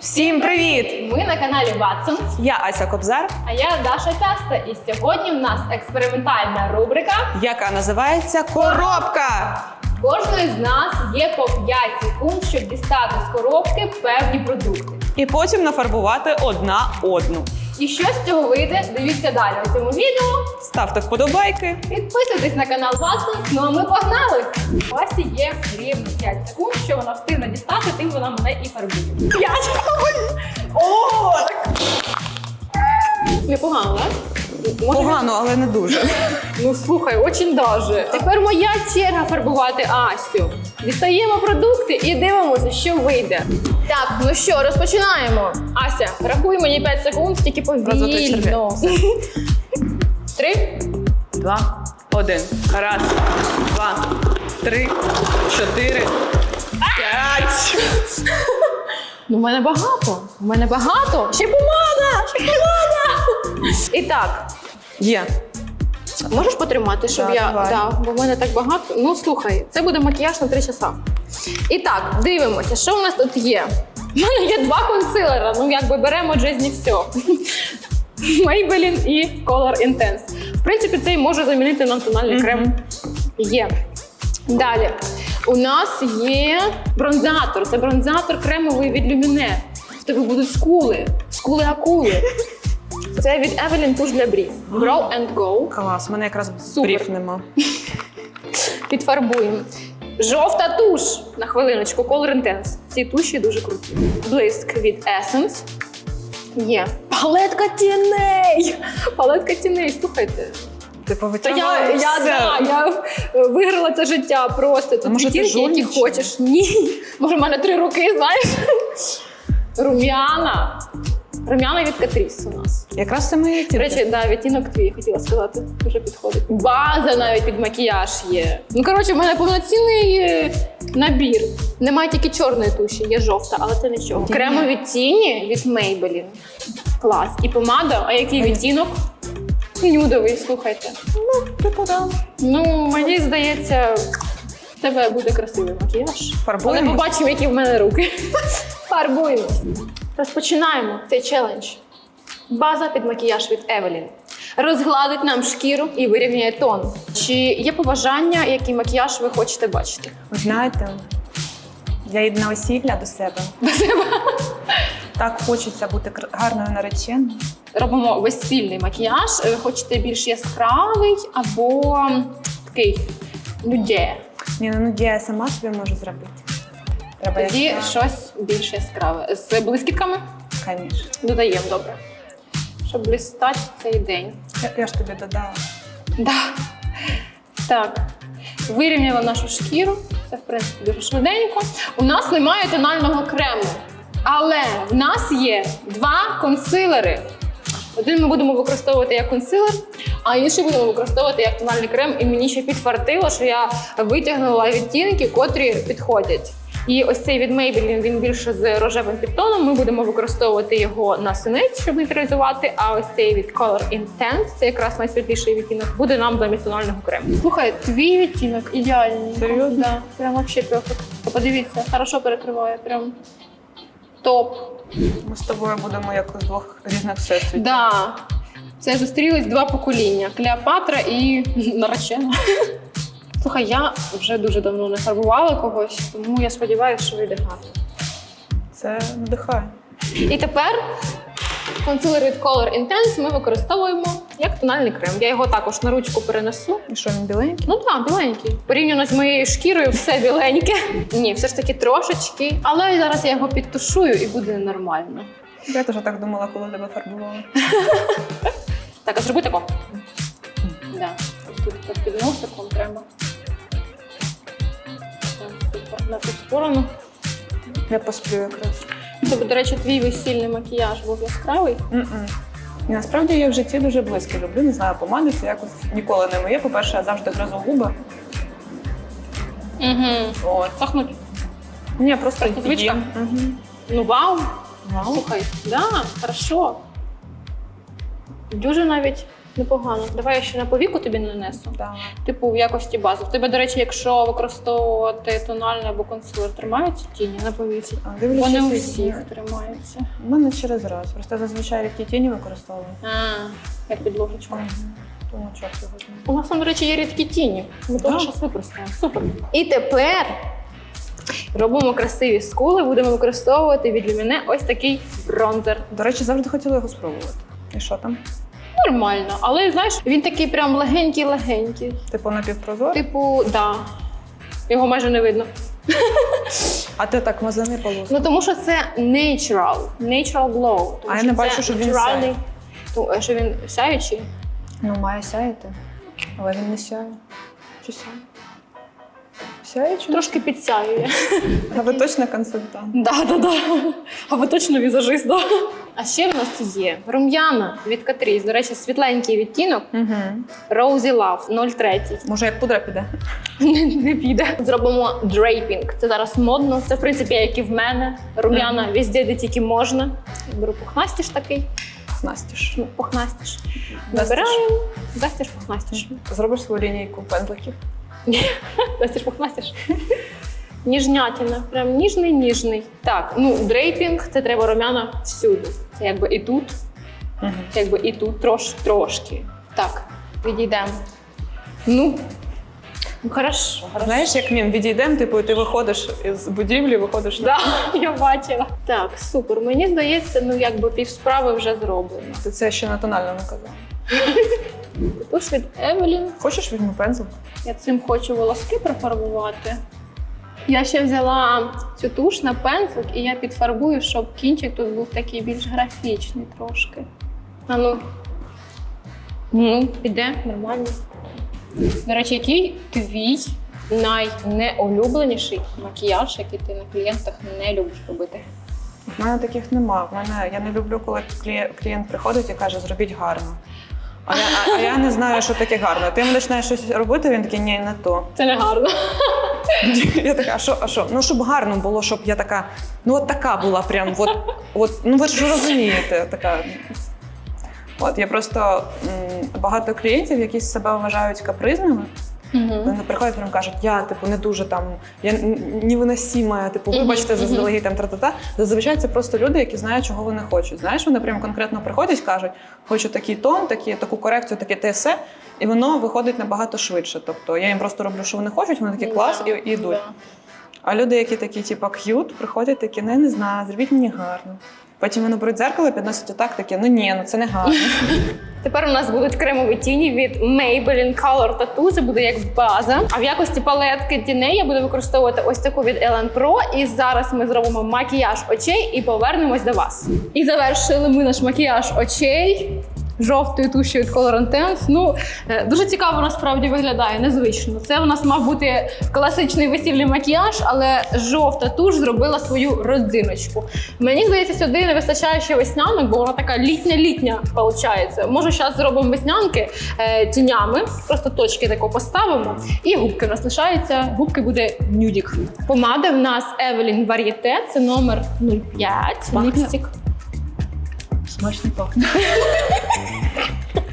Всім привіт! Ми на каналі Ватсон. Я Ася Кобзар, а я Даша Тяста. І сьогодні в нас експериментальна рубрика. яка називається Коробка. Кожної з нас є по 5 секунд, щоб дістати з коробки певні продукти. І потім нафарбувати одна одну. І що з цього вийде, дивіться далі у цьому відео. Ставте вподобайки. Підписуйтесь на канал Watson. Ну а ми погнали! У Асі є рівно 5 секунд, що вона встигне дістати, тим вона мене і фарбує. 5! О! Так. Непогано, так? Може, Погано, але не дуже. Ну слухай, очень даже. Тепер моя черга фарбувати Асю. Дістаємо продукти і дивимося, що вийде. Так, ну що, розпочинаємо. Ася, рахуй мені 5 секунд, тільки повільно. Три. Два, один. Раз, два, три, чотири, п'ять. Ну, в мене багато. У мене багато. Ще помада! Ще помада! І так, Є. можеш потримати, щоб Да, я. давай. Да, бо в мене так багато. Ну слухай, це буде макіяж на 3 часа. І так, дивимося, що в нас тут є. У мене є два консилера. Ну, якби беремо джезні все. Maybelline і Color Intense. В принципі, цей може замінити нам тональний Мгм. крем. Є. Далі. У нас є бронзатор. Це бронзатор кремовий від Lumine. В тебе будуть скули. Скули акули. Це від Evelyn туш для брів. Grow and Go. Клас, у мене якраз Супер. брів нема. Підфарбуємо. Жовта туш. На хвилиночку, Color Intense. Ці туші дуже круті. Блиск від Essence. Є. Палетка тіней. Палетка тіней, слухайте. Ти повитягала я, я, все. да, я виграла це життя просто. Тут може, ти відтінки, які жульничала? хочеш. Ні. Може, в мене три роки, знаєш? Рум'яна. Рум'яна від Катріс у нас. Якраз це мої До речі, да, відтінок твій хотіла сказати. Дуже підходить. База навіть під макіяж є. Ну коротше, в мене повноцінний е, набір. Немає тільки чорної туші, є жовта, але це нічого. Ні. Кремові тіні від Maybelline. Клас. І помада. А який відтінок? Нюдовий, слухайте. Типу, да. Ну, мені здається, в тебе буде красивий макіяж. Але Фарбуємось? побачимо, які в мене руки. Фарбуємось. Розпочинаємо цей челендж. База під макіяж від Evelyn. Розгладить нам шкіру і вирівняє тон. Чи є побажання, який макіяж ви хочете бачити? Ви знаєте, я йду на весілля до себе. До себе Так хочеться бути гарною нареченою. робимо весільний макіяж. Ви хочете більш яскравий або такий нудє. Ні, ну я сама собі можу зробити. Треба Тоді яскраво. щось більш яскраве. З блискітками Конечно. додаємо добре. Щоб блистати цей день. Я, я ж тобі додала. Да. Так. Вирівняла нашу шкіру. Це, в принципі, дуже швиденько. У нас немає тонального крему. Але в нас є два консилери. Один ми будемо використовувати як консилер, а інший будемо використовувати як тональний крем. І мені ще підфартило, що я витягнула відтінки, котрі підходять. І ось цей від Maybelline, він більше з рожевим підтоном. Ми будемо використовувати його на синець, щоб нейтралізувати. А ось цей від Color Intense, це якраз найсвітліший відтінок, буде нам замість тонального крему. Слухай, твій відтінок ідеальний. Серйозно? Да, прям вообще перфект. Подивіться, хорошо перекриває, прям топ. Ми з тобою будемо як з двох різних всесвітів. Да. Це зустрілись два покоління: Клеопатра і наречена. Слухай, я вже дуже давно не фарбувала когось, тому я сподіваюся, що вийде гарно. Це надихає. І тепер консилер від Color Intense ми використовуємо як тональний крем. Я його також на ручку перенесу. І що він біленький? Ну так, біленький. Порівняно з моєю шкірою, все біленьке. Ні, все ж таки трошечки. Але зараз я його підтушую і буде нормально. Я теж так думала, коли тебе фарбувала. Так, а зроби тако. Да. Тут під носиком треба. На ту сторону. Я посплю якраз. Тобто, до речі, твій весільний макіяж був яскравий. М-м. І насправді я в житті дуже близько люблю. Не знаю, помади це якось ніколи не моє. По-перше, я завжди гризу губи. Угу. От. Сохнуть. Ні, просто Просто звичка? їм. Мгм. Ну вау! Вау. Слухай, да, хорошо. Дуже навіть Непогано. Давай я ще на повіку тобі нанесу. Да. Типу в якості бази. В тебе, до речі, якщо використовувати тональний або консилер, тримаються тіні на повіці? А, Вони у всіх тримаються. У мене через раз. Просто зазвичай рідкі тіні використовую. А, як підложечку. Тому чого сьогодні. У нас до речі, є рідкі тіні. Ми Да. теж використаємо. Супер. І тепер робимо красиві скули, будемо використовувати від Люміне ось такий бронзер. До речі, завжди хотіла його спробувати. І що там? Нормально, але знаєш, він такий прям легенький-легенький. Типу напівпрозор? Типу, да. Його майже не видно. А ти так мазани полоску. Ну тому що це natural, natural glow. Тому А я не бачу, щоб він сяє. То, е, що він сяючий? Ну, має сяяти. Але він не сяє. Чи сяє? Сяє чи? Трошки підсяює. А ви точно консультант? Да, да, да. А ви точно візажист, да? А ще в нас є рум'яна від Catrice. До речі, світленький відтінок Угу. Rosy Love 03. Може, як пудра піде? Не, не піде. Зробимо дрейпінг. Це зараз модно. Це, в принципі, як і в мене. Рум'яна везде, де тільки можна. Беру пухнастіш такий. Настіж. Ну, пухнастіш. Набираємо. Дастіш пухнастіш. Зробиш свою лінійку пензликів. Дастіш пухнастіш. Ніжнятина, прям ніжний, ніжний. Так, ну дрейпінг це треба румяна всюди. Це якби і тут, Угу. якби і тут трош, трошки. Так, відійдемо. Ну, ну хорошо. Знаєш, як мім, відійдемо, типу, ти виходиш із будівлі, виходиш на Да, я бачила. Так, супер. Мені здається, ну якби пів справи вже зроблено. Ти це ще на тональному казав. Туш від Евелін. Хочеш візьму пензл? Я цим хочу волоски профарбувати. Я ще взяла цю туш на пензлик і я підфарбую, щоб кінчик тут був такий більш графічний трошки. А ну. Ну, піде нормально. До речі, який твій найнеулюбленіший макіяж, який ти на клієнтах не любиш робити? У мене таких нема. В мене я не люблю, коли клієнт приходить і каже, зробіть гарно. А я, а, а я не знаю, що таке гарно. Ти починаєш щось робити, він такий, ні, не то. Це не гарно. Я така, а що, а що? Ну, щоб гарно було, щоб я така, ну от така була прям, от, от ну ви ж розумієте, така. От я просто м, багато клієнтів, які себе вважають капризними, вони приходять прям кажуть, я типу не дуже там, я н- невиносима, типу, вибачте, заздалегідь там тра-та-та. Зазвичай це просто люди, які знають, чого вони хочуть. Знаєш, вони прям конкретно приходять, кажуть, хочу такий тон, такі, таку корекцію, таке те все. І воно виходить набагато швидше. Тобто я їм просто роблю, що вони хочуть, вони такі клас і, і йдуть. А люди, які такі, типу, к'ют, приходять такі, ну я не знаю, зробіть мені гарно. Потім вони беруть дзеркало, підносять отак, такі, ну ні, ну це не гарно. Тепер у нас будуть кремові тіні від Maybelline Color Tattoo. Це буде як база. А в якості палетки тіней я буду використовувати ось таку від Ellen Pro. І зараз ми зробимо макіяж очей і повернемось до вас. І завершили ми наш макіяж очей. Жовтою тушею від Color Intense. Ну е, дуже цікаво насправді виглядає, незвично. Це у нас мав бути класичний весільний макіяж, але жовта туш зробила свою родзиночку. Мені здається, сюди не вистачає ще веснянок, бо вона така літня-літня виходить. Може, зараз зробимо веснянки е, тінями, просто точки тако поставимо. І губки у нас лишаються. Губки буде нюдік. Помада в нас Evelyn Varieté, це номер 05. Пахне. Смачно пахне.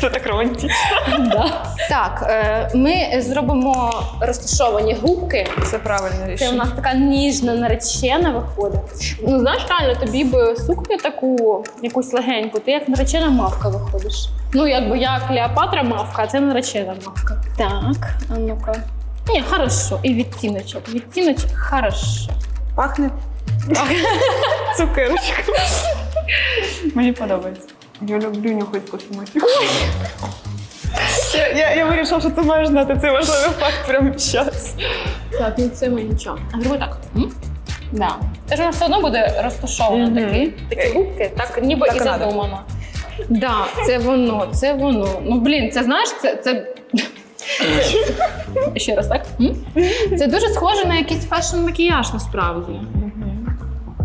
Це так романтично. Да. Так, е, ми зробимо розташовані губки. Це правильне Це у нас така ніжна наречена виходить. Ну знаєш, реально тобі б сукню таку, якусь легеньку, ти як наречена мавка виходиш. Ну, якби я Клеопатра мавка, а це наречена мавка. Так, а ну-ка. Ні, хорошо. І відтіночок. Відтіночок хорошо. Пахне цукерочкою. Мені подобається. Я люблю нюхати косметику. Я, я, я вирішила, що ти маєш знати цей важливий факт прямо зараз. Так, ну це ми нічого. А зроби так. М? Да. Це ж у нас все одно буде розташовано Мгм. такі, такі губки, так ніби Так і і надо. задумано. Да, це воно, це воно. Ну блін, це знаєш, це. це... це- Ще раз, так? М? Це дуже схоже на якийсь фешн-макіяж насправді.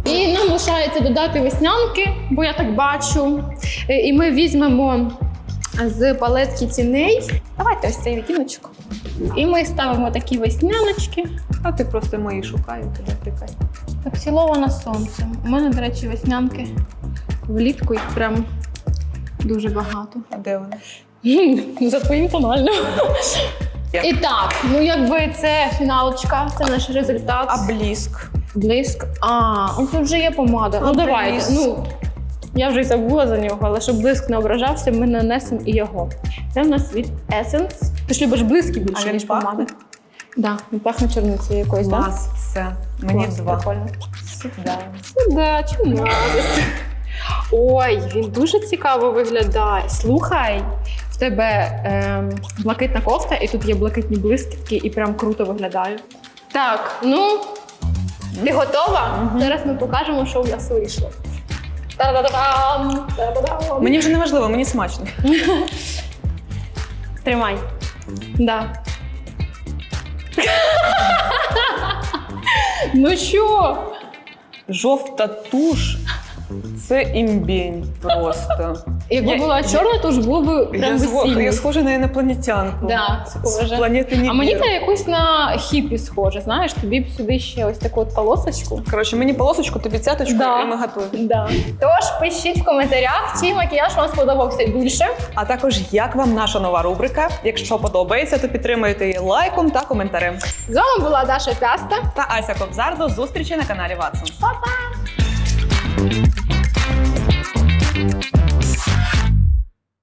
І нам лишається додати веснянки, бо я так бачу. Е, І ми візьмемо з палетки тіней. Давайте ось цей відтіночок. І ми ставимо такі весняночки. А ти просто мої шукаю, туди втикай. Поцілована сонцем. У мене, до речі, веснянки влітку їх прям дуже багато. А де вони? За твоїм тональним. І так, ну якби це фіналочка, це наш результат. А бліск. Блиск. А, ну тут вже є помада. Ну Ну, давайте. Ну, я вже й забула за нього, але щоб блиск не ображався, ми нанесемо і його. Це в нас від Essence. Ти ж любиш блиски більше, ніж помади. Так, да, він пахне чорницею якоюсь, так? Клас, все. Мені два. Прикольно. Сюда. Да, чому? Ой, він дуже цікаво виглядає. Слухай, в тебе ем, блакитна кофта, і тут є блакитні блискітки, і прям круто виглядає. Так, ну ти готова? Зараз ми покажемо, що в нас вийшло. Та-да-да-дам! Та-да-дам! Мені вже не важливо, мені смачно. Тримай. Да. ну що? Жовта туш. Це імбінь просто. Якби Я- була чорна, то ж було б прям Я, зво- весільно. я схожа на інопланетянку. Да, З схожа. планети Нібір. А мені на якусь на хіпі схоже, знаєш, тобі б сюди ще ось таку от полосочку. Коротше, мені полосочку, тобі цяточку, Да. і ми готові. Да. Тож пишіть в коментарях, чий макіяж вам сподобався більше. А також як вам наша нова рубрика. Якщо подобається, то підтримуйте її лайком та коментарем. З вами була Даша Пяста. Та Ася Кобзар. До зустрічі на каналі Ватсон. Па-па!